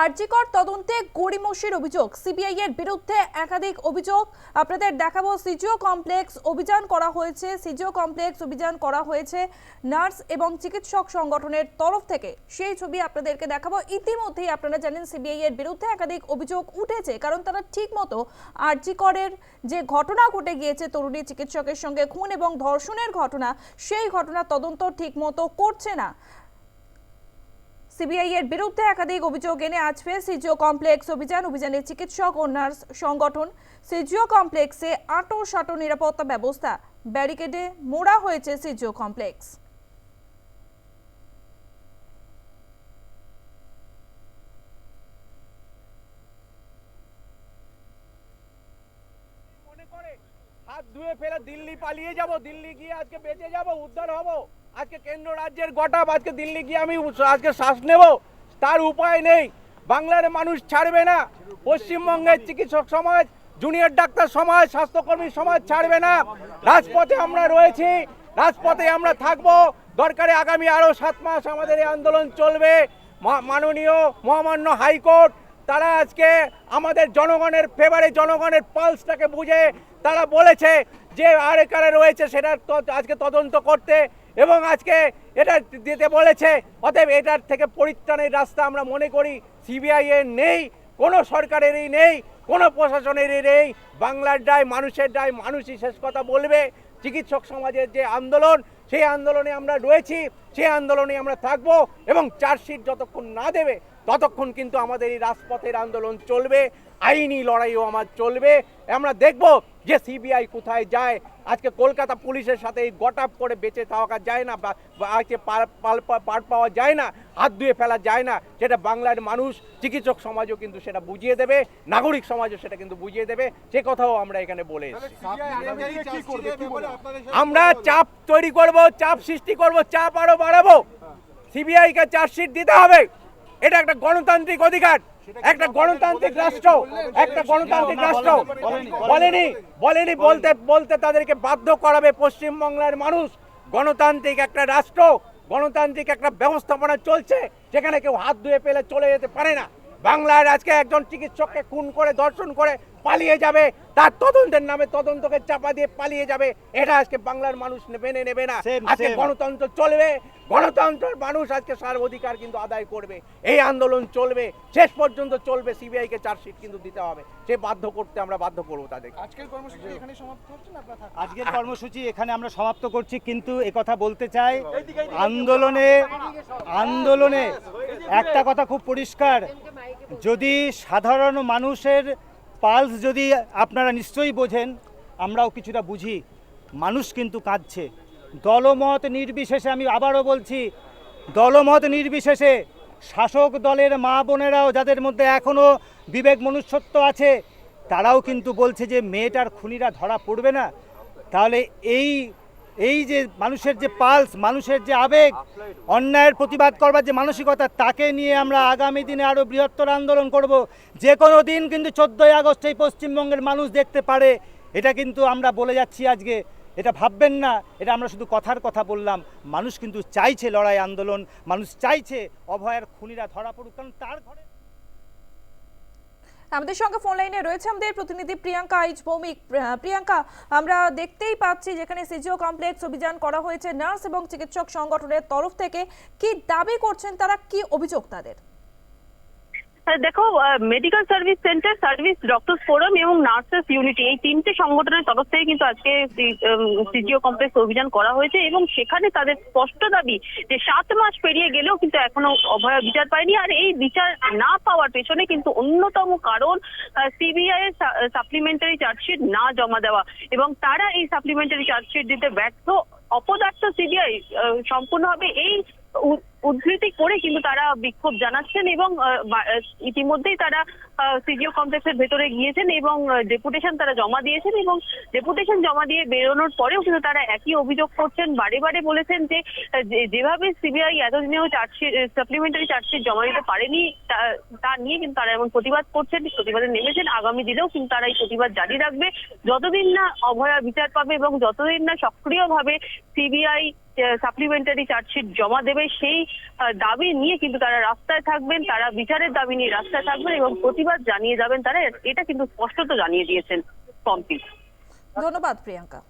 আরজিকর তদন্তে গড়িমসির অভিযোগ। সিবিআই এর বিরুদ্ধে একাধিক অভিযোগ। আপনাদের দেখাবো, সিজিও কমপ্লেক্স অভিযান করা হয়েছে। সিজিও কমপ্লেক্স অভিযান করা হয়েছে নার্স এবং চিকিৎসক সংগঠনের তরফ থেকে। সেই ছবি আপনাদেরকে দেখাবো। ইতিমধ্যেই আপনারা জানেন, সিবিআই এর বিরুদ্ধে একাধিক অভিযোগ উঠেছে, কারণ তারা ঠিকমতো আরজিকরের যে ঘটনা ঘটে গিয়েছে, তরুণী চিকিৎসকের সঙ্গে খুন এবং ধর্ষণের ঘটনা, সেই ঘটনা তদন্ত ঠিকমতো করছে না। সিবিআই এর বিরুদ্ধে একাধিক অভিযোগ এনে আসবে সিজিও কমপ্লেক্স অভিযান অভিযানে চিকিৎসক ও নার্স সংগঠন সিজিও কমপ্লেক্সে আটো সাটো নিরাপত্তা ব্যবস্থা ব্যারিকেডে মোড়া হয়েছে সিজিও কমপ্লেক্স। হাত ধুয়ে ফেলে দিল্লি পালিয়ে যাব, দিল্লি গিয়ে আজকে বেঁচে যাব, উদ্ধার হব। আজকে কেন্দ্র রাজ্যের গটাপ আজকে দিল্লি গিয়ে আমি আজকে শ্বাস নেব। তার উপায় নেই। বাংলার মানুষ ছাড়বে না। পশ্চিমবঙ্গের চিকিৎসক সমাজ, জুনিয়র ডাক্তার সমাজ, স্বাস্থ্যকর্মী সমাজ ছাড়বে না। রাজপথে আমরা রয়েছি। রাজপথে আমরা থাকব। দরকারে আগামী আরও সাত মাস আমাদের এই আন্দোলন চলবে। মাননীয় মহামান্য হাইকোর্ট, তারা আজকে আমাদের জনগণের ফেভারে জনগণের পালসটাকে বুঝে, তারা বলেছে যে আরে কারে রয়েছে সেটা আজকে তদন্ত করতে। এবং আজকে এটা দিতে বলেছে, অতএব এটার থেকে পরিত্রাণের রাস্তা আমরা মনে করি সিবিআই এর নেই, কোনো সরকারেরই নেই, কোনো প্রশাসনেরই নেই। বাংলার দায়, মানুষের দায়, মানুষই শেষ কথা বলবে। চিকিৎসক সমাজের যে আন্দোলন, সেই আন্দোলনে আমরা রয়েছি, সেই আন্দোলনে আমরা থাকব এবং চার্জশিট যতক্ষণ না দেবে, ততক্ষণ কিন্তু আমাদের এই রাজপথের আন্দোলন চলবে, আইনি লড়াইও আমার চলবে। আমরা দেখব যে সিবিআই কোথায় যায় আজকে কলকাতা পুলিশের সাথে এই গটাপ করে বেঁচে থাকা যায় না বা আজকে পার- পাল- পার পাওয়া যায় না হাত ধুয়ে ফেলা যায় না সেটা বাংলার মানুষ চিকিৎসক সমাজও কিন্তু সেটা বুঝিয়ে দেবে নাগরিক সমাজও সেটা কিন্তু বুঝিয়ে দেবে সে কথাও আমরা এখানে বলে আমরা চাপ তৈরি করব চাপ সৃষ্টি করব চাপ আরও বাড়াবো। সিবিআইকে চার্জশিট দিতে হবে। এটা একটা গণতান্ত্রিক অধিকার। একটা গণতান্ত্রিক রাষ্ট্র একটা গণতান্ত্রিক রাষ্ট্র। বলেনি বলেনি বলতে বলতে তাদেরকে বাধ্য করাবে পশ্চিমবাংলার মানুষ। গণতান্ত্রিক একটা রাষ্ট্র গণতান্ত্রিক একটা ব্যবস্থাপনা চলছে যেখানে কেউ হাত ধুয়ে পেলে চলে যেতে পারে না। বাংলার আজকে একজন চিকিৎসককে খুন করে দর্শন করে পালিয়ে যাবে। তার তদন্তের নামে তদন্তকে চাপা দিয়ে পালিয়ে যাবে। এটা আজকে বাংলার মানুষ মেনে নেবে না। আজকে গণতন্ত্র চলবে। গণতন্ত্রের মানুষ আজকে সার অধিকার কিন্তু আদায় করবে। এই আন্দোলন চলবে। শেষ পর্যন্ত চলবে। সিবিআই কে চার্জশিট কিন্তু দিতে হবে। সে বাধ্য করতে আমরা বাধ্য করব তাদেরকে। আজকের কর্মসূচি এখানে সমাপ্ত হচ্ছে না আপনার আজকের কর্মসূচি এখানে আমরা সমাপ্ত করছি কিন্তু কথা বলতে চাই আন্দোলনে আন্দোলনে একটা কথা খুব পরিষ্কার। যদি সাধারণ মানুষের পালস যদি আপনারা নিশ্চয়ই বোঝেন, আমরাও কিছুটা বুঝি, মানুষ কিন্তু কাঁদছে। দলমত নির্বিশেষে আমি আবারও বলছি, দলমত নির্বিশেষে শাসক দলের মা বোনেরাও যাদের মধ্যে এখনও বিবেক মনুষ্যত্ব আছে, তারাও কিন্তু বলছে যে মেয়েটার খুনিরা ধরা পড়বে না। তাহলে এই এই যে মানুষের যে পালস, মানুষের যে আবেগ, অন্যায়ের প্রতিবাদ করবার যে মানসিকতা, তাকে নিয়ে আমরা আগামী দিনে আরও বৃহত্তর আন্দোলন করব। যে কোনো দিন কিন্তু চোদ্দোই আগস্ট এই পশ্চিমবঙ্গের মানুষ দেখতে পারে। এটা কিন্তু আমরা বলে যাচ্ছি আজকে। এটা ভাববেন না, এটা আমরা শুধু কথার কথা বললাম। মানুষ কিন্তু চাইছে লড়াই আন্দোলন, মানুষ চাইছে অভয়ের খুনিরা ধরা পড়ুক, কারণ তার ঘরে আমাদের সঙ্গে ফোন লাইনে রয়েছে আমাদের প্রতিনিধি প্রিয়াঙ্কা আইচ ভৌমিক। প্রিয়াঙ্কা, আমরা দেখতেই পাচ্ছি যেখানে সিজিও কমপ্লেক্স অভিযান করা হয়েছে। নার্স এবং চিকিৎসক সংগঠনের তরফ থেকে কি দাবি করছেন, তারা কি অভিযোগ তাদের? দেখো medical service centre service doctor forum এবং নার্সেস ইউনিটি এই তিনটে সংগঠনের তরফ থেকে কিন্তু আজকে সিজিও কমপ্লেক্স অভিযান করা হয়েছে এবং সেখানে তাদের স্পষ্ট দাবি যে সাত মাস পেরিয়ে গেলেও কিন্তু এখনও অভয়া বিচার পায়নি। আর এই বিচার না পাওয়ার পেছনে কিন্তু অন্যতম কারণ সিবিআই এর সাপ্লিমেন্টারি চার্জশিট না জমা দেওয়া এবং তারা এই সাপ্লিমেন্টারি চার্জশিট দিতে ব্যর্থ। অপদার্থ সিবিআই সম্পূর্ণভাবে এই উদ্ধৃতি করে কিন্তু তারা বিক্ষোভ জানাচ্ছেন এবং ইতিমধ্যেই তারা সিজিও কমপ্লেক্সের ভেতরে গিয়েছেন এবং ডেপুটেশন তারা জমা দিয়েছেন এবং ডেপুটেশন জমা দিয়ে বেরোনোর পরেও কিন্তু তারা একই অভিযোগ করছেন। বারে বারে বলেছেন যে যেভাবে সিবিআই এতদিনেও চার্জশিট সাপ্লিমেন্টারি চার্জশিট জমা দিতে পারেনি, তা- নিয়ে কিন্তু তারা এমন প্রতিবাদ করছেন, প্রতিবাদে নেমেছেন। আগামী দিনেও কিন্তু তারা এই প্রতিবাদ জারি রাখবে। যতদিন না অভয়া বিচার পাবে এবং যতদিন না সক্রিয়ভাবে সিবিআই সাপ্লিমেন্টারি চার্জশিট জমা দেবে, সেই দাবি নিয়ে কিন্তু তারা রাস্তায় থাকবেন, তারা বিচারের দাবি নিয়ে রাস্তায় থাকবেন এবং প্রতিবাদ জানিয়ে যাবেন তারা। এটা কিন্তু স্পষ্টত জানিয়ে দিয়েছেন পম্পি ধন্যবাদ, প্রিয়াঙ্কা।